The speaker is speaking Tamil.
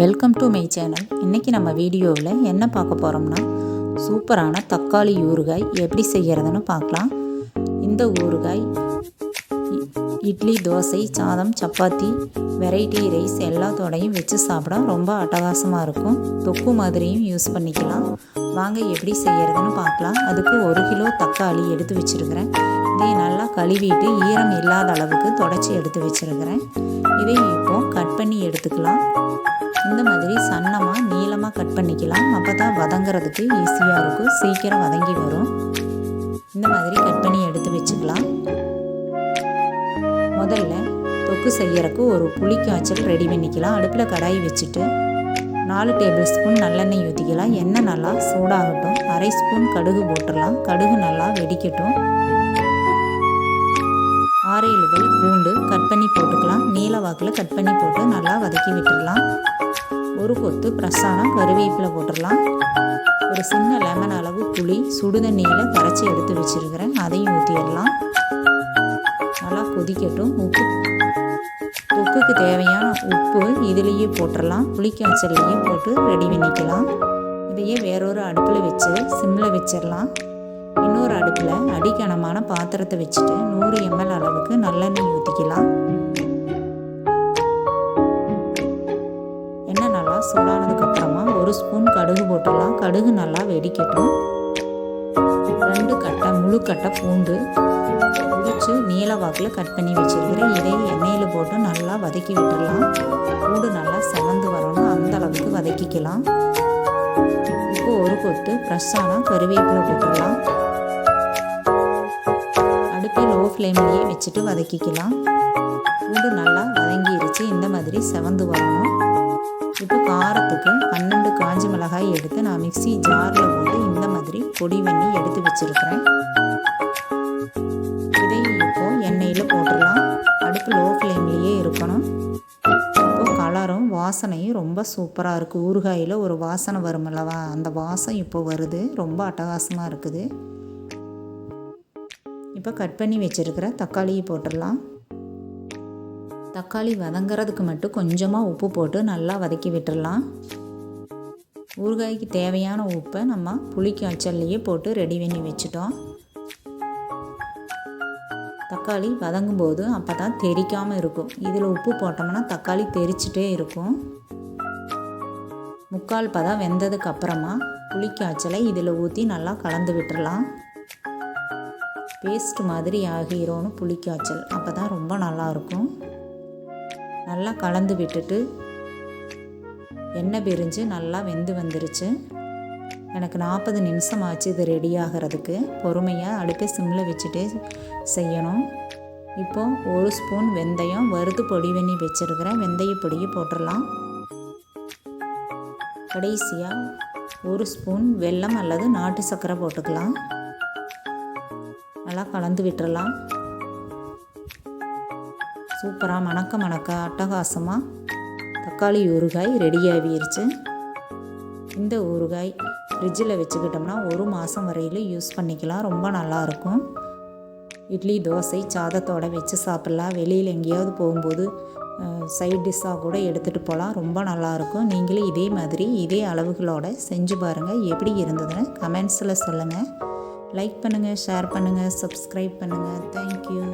வெல்கம் டு மை சேனல் இன்றைக்கி நம்ம வீடியோவில் என்ன பார்க்க போகிறோம்னா சூப்பரான தக்காளி ஊறுகாய் எப்படி செய்கிறதுன்னு பார்க்கலாம். இந்த ஊறுகாய் இட்லி தோசை சாதம் சப்பாத்தி வெரைட்டி ரைஸ் எல்லாத்தோடையும் வச்சு சாப்பிட ரொம்ப அட்டகாசமாக இருக்கும். தொக்கு மாதிரியும் யூஸ் பண்ணிக்கலாம். வாங்க எப்படி செய்கிறதுன்னு பார்க்கலாம். அதுக்கு ஒரு கிலோ தக்காளி எடுத்து வச்சுருக்கிறேன். இதை நல்லா கழுவிட்டு ஈரம் இல்லாத அளவுக்கு தொடச்சி எடுத்து வச்சுருக்கிறேன். இதை இப்போ கட் பண்ணி எடுத்துக்கலாம். இந்த மாதிரி சன்னமாக நீளமாக கட் பண்ணிக்கலாம். அப்போ தான் வதங்குறதுக்கு ஈஸியாக இருக்கும். சீக்கிரம் வதங்கி வரும். இந்த மாதிரி கட் பண்ணி எடுத்து வச்சுக்கலாம். முதல்ல தொக்கு செய்யறக்கு ஒரு புளிக்காய்ச்சல் ரெடி பண்ணிக்கலாம். அடுப்பில் கடாய் வச்சுட்டு நாலு டேபிள் ஸ்பூன் நல்லெண்ணெய் ஊற்றிக்கலாம் எண்ணெய் நல்லா சூடாகட்டும். அரை ஸ்பூன் கடுகு போட்டுடலாம். கடுகு நல்லா வெடிக்கட்டும். ஆறு இழுகள் பூண்டு கட் பண்ணி போட்டுக்கலாம். நீல வாக்கில் கட் பண்ணி போட்டு நல்லா வதக்கி விட்டுடலாம். ஒரு கொத்து ஃப்ரெஷ்ஷான கருவேப்பிலை போட்டுடலாம். ஒரு சின்ன லெமன் அளவு புளி சுடுதண்ணியில் கரைச்சி எடுத்து வச்சுருக்கிறேன். அதையும் ஊற்றிடலாம் நல்லா கொதிக்கட்டும். உப்பு உப்புக்கு தேவையான உப்பு இதுலேயே போட்டுடலாம் புளிக்காய்ச்சல்லையே போட்டு ரெடி பண்ணிக்கலாம். இதையே வேறொரு அடுப்பில் வச்சு சிம்மில் வச்சிடலாம். இன்னொரு அடுப்பில் அடிக்கனமான பாத்திரத்தை வச்சுட்டு நூறு எம்எல் அளவுக்கு நல்லெண்ணெய் ஊற்றிக்கலாம். எண்ணெய் நல்லா சூடானதுக்கப்புறமா ஒரு ஸ்பூன் கடுகு போட்டுடலாம். கடுகு நல்லா வெடிக்கட்டும். ரெண்டு கட்டை முழு கட்டை பூண்டு. உரிச்சு நீல வாக்கில் கட் பண்ணி வச்சுருக்கிறேன் இதை எண்ணெயில் போட்டு நல்லா வதக்கி விட்டுடலாம். பூண்டு நல்லா செவந்து வரணும். அந்த அளவுக்கு வதக்கிக்கலாம். இப்போ ஒரு கொத்து ஃப்ரெஷ்ஷான கருவேப்பிலை போட்டுடலாம். அடுப்பை லோ ஃப்ளேம்லேயே வச்சுட்டு வதக்கிக்கலாம். பூண்டு நல்லா வதங்கிருச்சு. இந்த மாதிரி செவந்து வரணும். இப்போ காரத்துக்கு பன்னெண்டு காஞ்ச மிளகாய் எடுத்து நான் மிக்ஸி ஜாரில் போட்டு இந்த மாதிரி பொடி பண்ணி எடுத்து வச்சுருக்கிறேன். வாசனையும் ரொம்ப சூப்பராக இருக்குது ஊறுகாயில் ஒரு வாசனை வரும் அல்லவா? அந்த வாசம் இப்போ வருது. ரொம்ப அட்டகாசமாக இருக்குது. இப்போ கட் பண்ணி வச்சுருக்கிற தக்காளியை போட்டுடலாம். தக்காளி வதங்குறதுக்கு மட்டும் கொஞ்சமாக உப்பு போட்டு நல்லா வதக்கி விட்டுடலாம். ஊறுகாய்க்கு தேவையான உப்பை நம்ம புளி காய்ச்சல்லையே போட்டு ரெடி பண்ணி வச்சுட்டோம். தக்காளி வதங்கும் போது அப்போ தான் தெரிக்காமல் இருக்கும். இதில் உப்பு போட்டோம்னா தக்காளி தெரிச்சிட்டே இருக்கும். முக்கால் பதம் வெந்ததுக்கு அப்புறமா புளிக்காய்ச்சலை இதில் ஊற்றி நல்லா கலந்து விட்டுறலாம். பேஸ்ட் மாதிரி ஆகிரோன்னு புளிக்காய்ச்சல் அப்போ தான் ரொம்ப நல்லாயிருக்கும் நல்லா கலந்து விட்டுட்டு எண்ணெய் பிரிஞ்சு நல்லா வெந்து வந்துருச்சு. எனக்கு நாற்பது நிமிஷம் ஆச்சு இது ரெடி ஆகிறதுக்கு பொறுமையாக அடுப்பை சிம்மில் வச்சுட்டே செய்யணும். இப்போ ஒரு ஸ்பூன் வெந்தயம் வறுத்து பொடி பண்ணி வச்சுருக்கிறேன். வெந்தய பொடியை போட்டுடலாம். கடைசியாக ஒரு ஸ்பூன் வெல்லம் அல்லது நாட்டு சர்க்கரை போட்டுக்கலாம். நல்லா கலந்து விட்டுறலாம் சூப்பராக மணக்க மணக்க அட்டகாசமாக தக்காளி ஊறுகாய் ரெடி ஆகிருச்சு. இந்த ஊறுகாய் ஃப்ரிட்ஜில் வச்சுக்கிட்டோம்னா ஒரு மாதம் வரையில் யூஸ் பண்ணிக்கலாம். ரொம்ப நல்லாயிருக்கும். இட்லி தோசை சாதத்தோட வச்சு சாப்பிட்லாம். வெளியில் எங்கேயாவது போகும்போது சைட் டிஷ்ஷாக கூட எடுத்துகிட்டு போகலாம் ரொம்ப நல்லாயிருக்கும். நீங்களும் இதே மாதிரி இதே அளவுகளோடு செஞ்சு பாருங்கள் எப்படி இருந்ததுன்னு கமெண்ட்ஸில் சொல்லுங்கள் லைக் பண்ணுங்கள் ஷேர் பண்ணுங்கள் சப்ஸ்கிரைப் பண்ணுங்கள் தேங்க்யூ